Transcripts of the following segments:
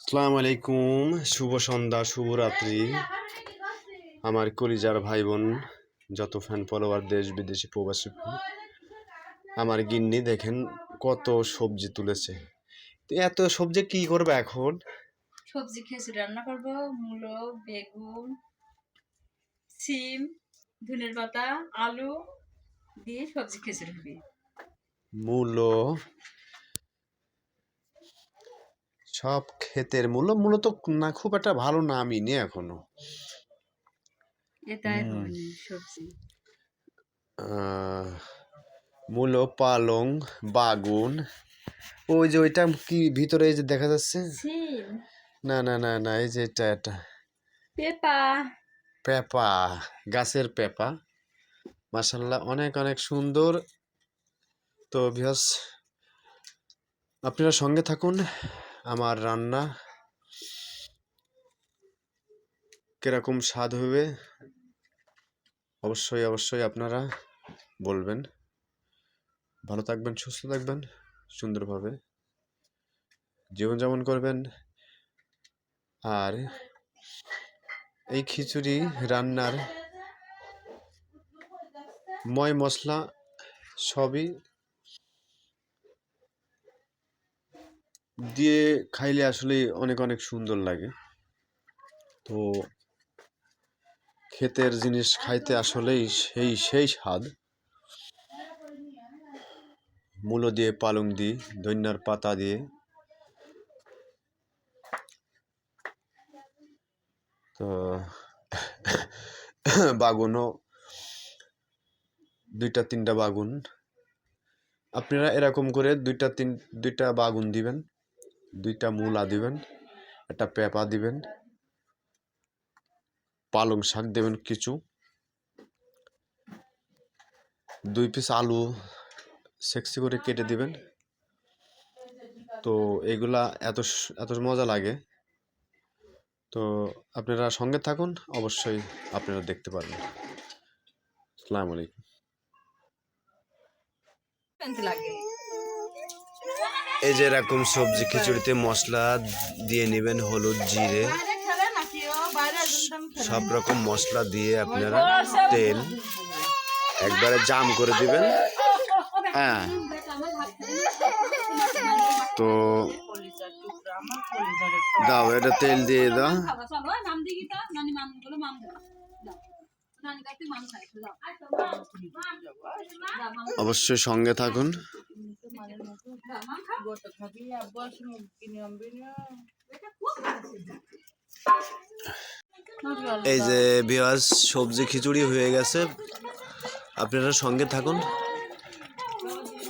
আসসালামু আলাইকুম শুভ সন্ধ্যা শুভরাত্রি আমার কলিজার ভাই বোন যত ফ্যান ফলোয়ার দেশ বিদেশি প্রবাসী আমার গিন্নি দেখেন কত সবজি তুলেছে। তো এত সবজি কি করবে এখন? সবজি খিচুড়ি রান্না করব মূলো বেগুন সিম ধনের পাতা আলু দিয়ে সবজি হবে মূলো সব ক্ষেতের মূল্য মূলত না খুব একটা ভালো নামই নেই এখনও। মূলো পালং বাগুন ওই যে ওইটা কি ভিতরে এই যে দেখা যাচ্ছে? না না না না এই যে এটা এটা। পেপা। পেঁপা গাছের পেঁপা। মাসাল্লাহ অনেক অনেক সুন্দর। তো ভিয়াস আপনারা সঙ্গে থাকুন। আমার রান্না কীরকম স্বাদ হবে? অবশ্যই অবশ্যই আপনারা বলবেন। ভালো থাকবেন, সুস্থ থাকবেন, সুন্দরভাবে জীবনযাপন করবেন। আর এই খিচুড়ি রান্নার ময় মশলা সবই দিয়ে খাইলে আসলে অনেক অনেক সুন্দর লাগে। তো ক্ষেতের জিনিস খাইতে আসলেই সেই সেই স্বাদ। মূলো দিয়ে পালং দিই ধন্যার পাতা দিয়ে। তো বাগুনও, দুইটা, তিনটা বাগুন। আপনারা এরকম করে দুইটা, তিন, দুইটা বাগুন দিবেন। দুইটা মূলা দিবেন, একটা পেঁপা দিবেন, পালং শাক দেবেন কিছু, দুই পিস আলু সেক্সি করে কেটে দিবেন। তো এগুলা এত এত মজা লাগে। তো আপনারা সঙ্গে থাকুন, অবশ্যই আপনারা দেখতে পারবেন। আসসালামু আলাইকুম। লাগে। এই যে এরকম সবজি খিচুড়িতে মশলা দিয়ে নেবেন হলুদ, জিরে। সব রকম মশলা দিয়ে আপনারা তেল একবারে জাম করে দিবেন। হ্যাঁ। তো দাও, এটা তেল দিয়ে দাও। অবশ্যই সঙ্গে থাকুন। এই যে বিয়াজ সবজি খিচুড়ি হয়ে গেছে। আপনারা সঙ্গে থাকুন।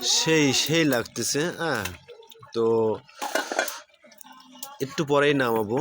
সেই সেই লাগতেছে হ্যাঁ। তো একটু পরেই নামাবো।